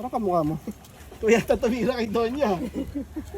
Parang kamukha mo. Ito yata tumira kay Donya.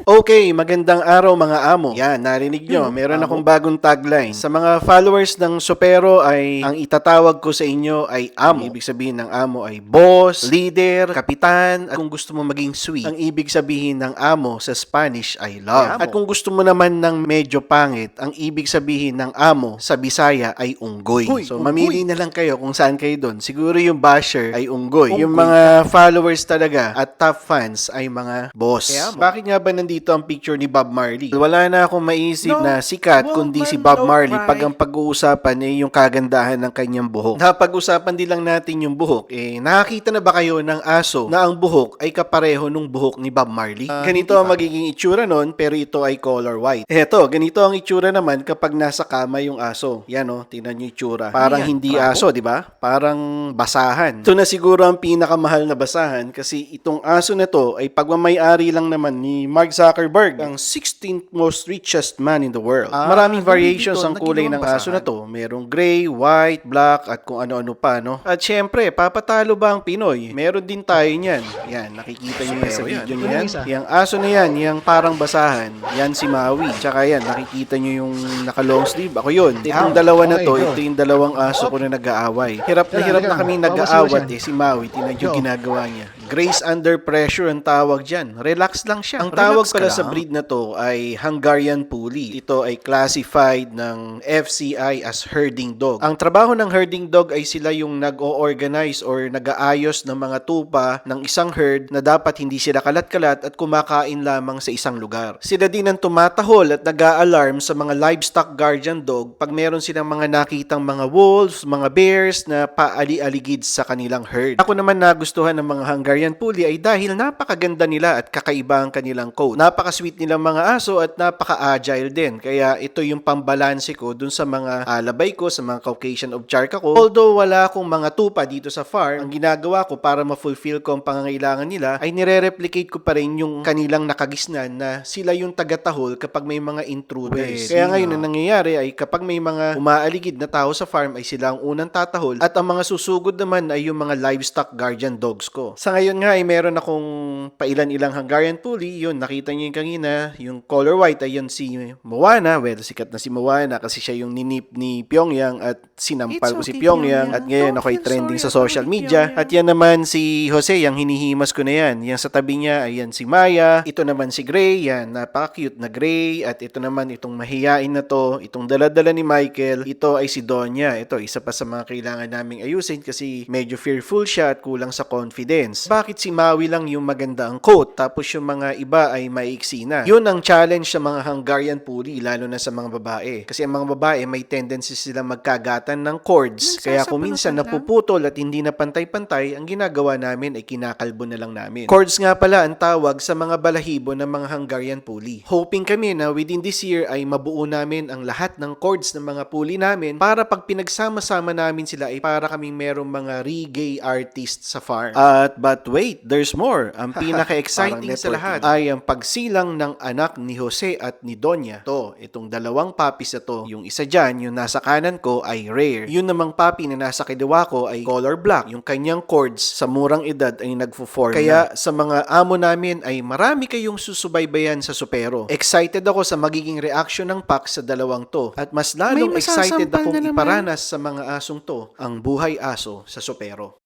Okay, magandang araw mga amo. Yan, narinig nyo, meron akong bagong tagline. Sa mga followers ng Supero ay ang itatawag ko sa inyo ay amo. Ibig sabihin ng amo ay boss, leader, kapitan, at kung gusto mo maging sweet, ang ibig sabihin ng amo sa Spanish ay love. At kung gusto mo naman ng medyo pangit, ang ibig sabihin ng amo sa Bisaya ay unggoy. Huy, so mamili na lang kayo kung saan kayo doon. Siguro yung basher ay unggoy. Yung mga followers talaga at top fans ay mga boss. Kaya mo. Bakit nga ba nandito ang picture ni Bob Marley? Wala na akong maisip No na sikat kundi si woman, Bob no Marley pag ang pag-uusapan ay yung kagandahan ng kanyang buhok. Napag-usapan din lang natin yung buhok. Eh, nakakita na ba kayo ng aso na ang buhok ay kapareho nung buhok ni Bob Marley? Ah, ganito ang magiging itsura nun, pero ito ay color white. Eto, ganito ang itsura naman kapag nasa kama yung aso. Yan o, tingnan nyo yung itsura. Parang Ano yan? hindi Krabo? aso, di ba? Parang basahan. Ito na siguro ang pinakamahal na basahan kasi itong aso na to ay pagmamayari lang naman ni Mark Zuckerberg, ang 16th most richest man in the world. Ah, Maraming variations dito, ang kulay ng aso na to. Merong gray, white, black, at kung ano-ano pa, no? At syempre, papatalo ba ang Pinoy? Meron din tayo niyan. Yan, nakikita niyo yan sa yan. video niyan. yung isa? Yung aso na yan, yung parang basahan, yan si Maui. Tsaka yan, nakikita niyo yung naka-long sleeve. Ako yun. Itong dalawa na to, ito yung dalawang aso ko na nag-aaway. Hirap na hirap na kami nag-aawat eh. Si Maui, tinan yung Go. ginagawa niya. Grace under pressure ang tawag dyan. Relax lang siya. Ang Relax tawag pala sa breed na to ay Hungarian Puli. Ito ay classified ng FCI as herding dog. Ang trabaho ng herding dog ay sila yung nag-o-organize or nag-aayos ng mga tupa ng isang herd na dapat hindi sila kalat-kalat at kumakain lamang sa isang lugar. Sila din ang tumatahol at nag-a-alarm sa mga livestock guardian dog pag meron silang mga nakitang mga wolves, mga bears na paali-aligid sa kanilang herd. Ako naman nagustuhan ng mga Hungarian Puli ay dahil napakaganda nila at kakaiba ang kanilang coat. Napaka-sweet nilang mga aso at napaka-agile din. Kaya ito yung pambalanse ko dun sa mga alabay ko, sa mga Caucasian Ovcharka ko. Although wala akong mga tupa dito sa farm, ang ginagawa ko para ma-fulfill ko ang pangangailangan nila ay nire-replicate ko pa rin yung kanilang nakagisnan na sila yung tagatahol kapag may mga intruders. Pwede Kaya ngayon nga. ang nangyayari ay kapag may mga umaaligid na tao sa farm ay sila ang unang tatahol at ang mga susugod naman ay yung mga livestock guardian dogs ko. Sa ngayon nga ay meron akong pailan-ilang Hungarian Puli. Yun, nakita niyo yung kanina, yung color white ay yun si Moana. Well, sikat na si Moana kasi siya yung ninip ni Pyongyang at sinampal It's ko si okay, Pyongyang Pyongyang. at ngayon ako'y feel trending sa sorry social about it, media. Pyongyang. At yan naman si Jose, yung hinihimas ko na yan. Yan sa tabi niya, ayan si Maya. Ito naman si Gray, yan, napaka-cute na Gray. At ito naman, itong mahiyain na to, itong daladala ni Michael. Ito ay si Donya. Ito, isa pa sa mga kailangan naming ayusin kasi medyo fearful siya at kulang sa confidence. Bakit si Maui lang yung maganda ang coat, tapos yung mga iba ay maiksi na? Yun ang challenge sa mga Hungarian Puli, lalo na sa mga babae. Kasi ang mga babae may tendency sila magkagatan ng cords. Kaya kung minsan napuputol at hindi na pantay-pantay, ang ginagawa namin ay kinakalbo na lang namin. Cords nga pala ang tawag sa mga balahibo ng mga Hungarian Puli. Hoping kami na within this year ay mabuo namin ang lahat ng cords ng mga puli namin para pag pinagsama-sama namin sila ay para kaming merong mga reggae artists sa farm. At but wait, there's more. Ang pinaka-exciting sa lahat ay ang pagsilang ng anak ni Jose at ni Donya. To, itong dalawang puppies na to, yung isa dyan, yung nasa kanan ko ay rare. Yun namang puppy na nasa kaliwa ko ay color black. Yung kanyang cords sa murang edad ay nagfo-form Kaya sa mga amo namin ay marami kayong susubaybayan sa Supero. Excited ako sa magiging reaction ng pack sa dalawang to. At mas lalong excited akong na naman. iparanas sa mga asong to ang buhay aso sa Supero.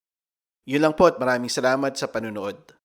Yun lang po at maraming salamat sa panunood.